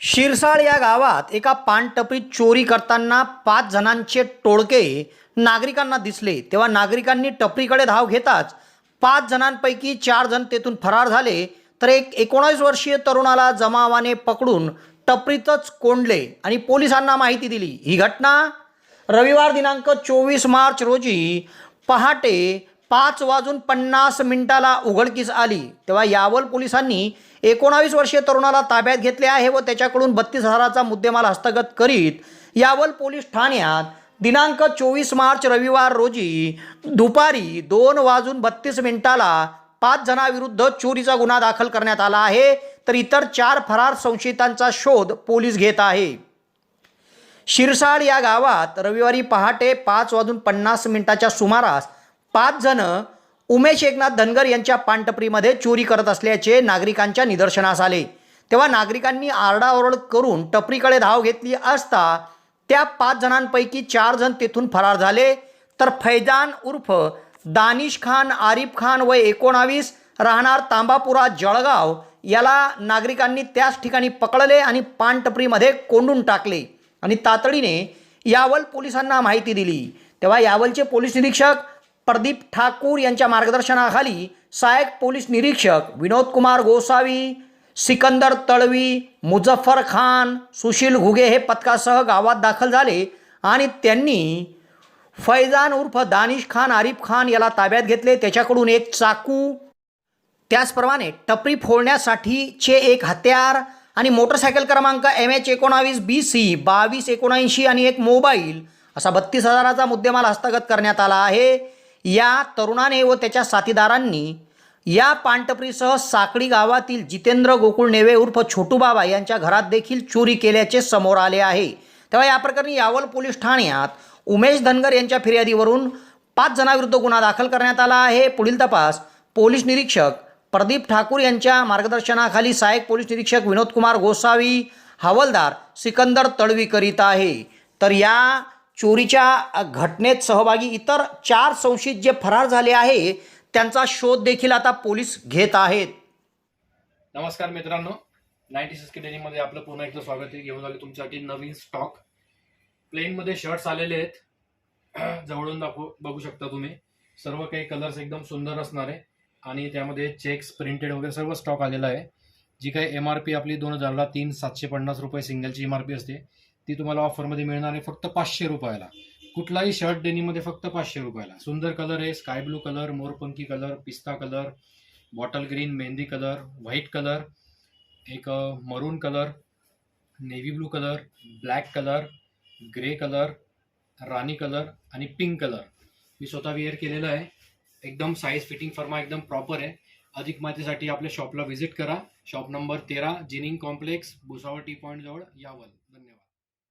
शिरसाळ या गावात एका पानटपरीत चोरी करताना पाच जणांचे टोळके नागरिकांना दिसले. तेव्हा नागरिकांनी टपरीकडे धाव घेताच पाच जणांपैकी चार जण तेथून फरार झाले. तर एक एकोणावीस वर्षीय तरुणाला जमावाने पकडून टपरीतच कोंडले आणि पोलिसांना माहिती दिली. ही घटना रविवार दिनांक चोवीस मार्च रोजी पहाटे पाच वाजून पन्नास मिनिटाला उघडकीस आली. तेव्हा यावल पोलिसांनी एकोणावीस वर्षीय तरुणाला ताब्यात घेतले आहे व त्याच्याकडून बत्तीस हजाराचा मुद्देमाल हस्तगत करीत यावल पोलीस ठाण्यात दिनांक चोवीस मार्च रविवार रोजी दुपारी दोन वाजून बत्तीस मिनिटाला पाच जणांविरुद्ध चोरीचा गुन्हा दाखल करण्यात आला आहे. तर इतर चार फरार संशयितांचा शोध पोलीस घेत आहे. शिरसाळ या गावात रविवारी पहाटे पाच वाजून पन्नास मिनिटाच्या सुमारास पाच जण उमेश एकनाथ धनगर यांच्या पानटपरीमध्ये चोरी करत असल्याचे नागरिकांच्या निदर्शनास आले. तेव्हा नागरिकांनी आरडाओरड करून टपरीकडे धाव घेतली असता त्या पाच जणांपैकी चार जण तेथून फरार झाले. तर फैजान उर्फ दानिश खान आरिफ खान वय एकोणावीस राहणार तांबापुरा जळगाव याला नागरिकांनी त्याच ठिकाणी पकडले आणि पानटपरीमध्ये कोंडून टाकले आणि तातडीने यावल पोलिसांना माहिती दिली. तेव्हा यावलचे पोलीस निरीक्षक प्रदीप ठाकूर यांच्या मार्गदर्शनाखाली सहाय्यक पोलीस निरीक्षक विनोद कुमार गोसावी सिकंदर तळवी मुझफ्फर खान सुशील घुगे हे पथकासह गावात दाखल झाले आणि त्यांनी फैजान उर्फ दानिश खान आरिफ खान याला ताब्यात घेतले. त्याच्याकडून एक चाकू त्याचप्रमाणे टपरी फोडण्यासाठीचे एक हत्यार आणि मोटरसायकल क्रमांक एम एच एकोणावीस बी सी बावीस एकोणऐंशी आणि एक मोबाईल असा बत्तीस हजाराचा मुद्देमाल हस्तगत करण्यात आला आहे. या तरुणाने व त्याच्या साथीदारांनी या पानटपरीसह साकडी गावातील जितेंद्र गोकुळ नेवे उर्फ छोटू बाबा यांच्या घरात देखील चोरी केल्याचे समोर आले आहे. तेव्हा या प्रकरणी यावल पोलीस ठाण्यात उमेश धनगर यांच्या फिर्यादीवरून पाच जणांविरुद्ध गुन्हा दाखल करण्यात आला आहे. पुढील तपास पोलीस निरीक्षक प्रदीप ठाकूर यांच्या मार्गदर्शनाखाली सहाय्यक पोलीस निरीक्षक विनोद कुमार गोसावी हवालदार सिकंदर तळवी करीत आहे. तर या चोरीच्या घटनेत सहभागी इतर चार संशयित जे फरार झाले आहे त्यांचा शोध देखील आता पोलीस घेत आहेत. नमस्कार मित्रांनो. नाईन्टी सिक्स डेनीमध्ये आपलं पुन्हा एकदा स्वागत आहे. घेऊन आले तुमच्यासाठी नवीन स्टॉक प्लेनमध्ये शर्ट्स आलेले आहेत. जवळून दाखवू बघू शकता तुम्ही. सर्व काही कलर्स एकदम सुंदर असणार आहे. आणि त्यामध्ये चेक्स प्रिंटेड वगैरे सर्व स्टॉक आलेला आहे. जी काही एम आर पी आपली दोन हजारला तीन सातशे पन्नास रुपये सिंगलची एम आर पी असते. ती तुम्हाला ऑफरमध्ये मिळणार आहे फक्त पाचशे रुपयाला. कुठलाही शर्ट डेनीमध्ये फक्त पाचशे रुपयाला. सुंदर कलर आहे स्काय ब्लू कलर मोरपंखी कलर पिस्ता कलर बॉटल ग्रीन मेहंदी कलर व्हाईट कलर एक maroon colour navy blue colour black colour grey colour राणी कलर आणि पिंक कलर मी स्वतः वेअर केलेलं आहे. एकदम साईज फिटिंग फर्मा एकदम प्रॉपर आहे. अधिक माहितीसाठी आपल्या शॉपला व्हिजिट करा. शॉप नंबर तेरा ginning complex Bhusawal T point जवळ यावल.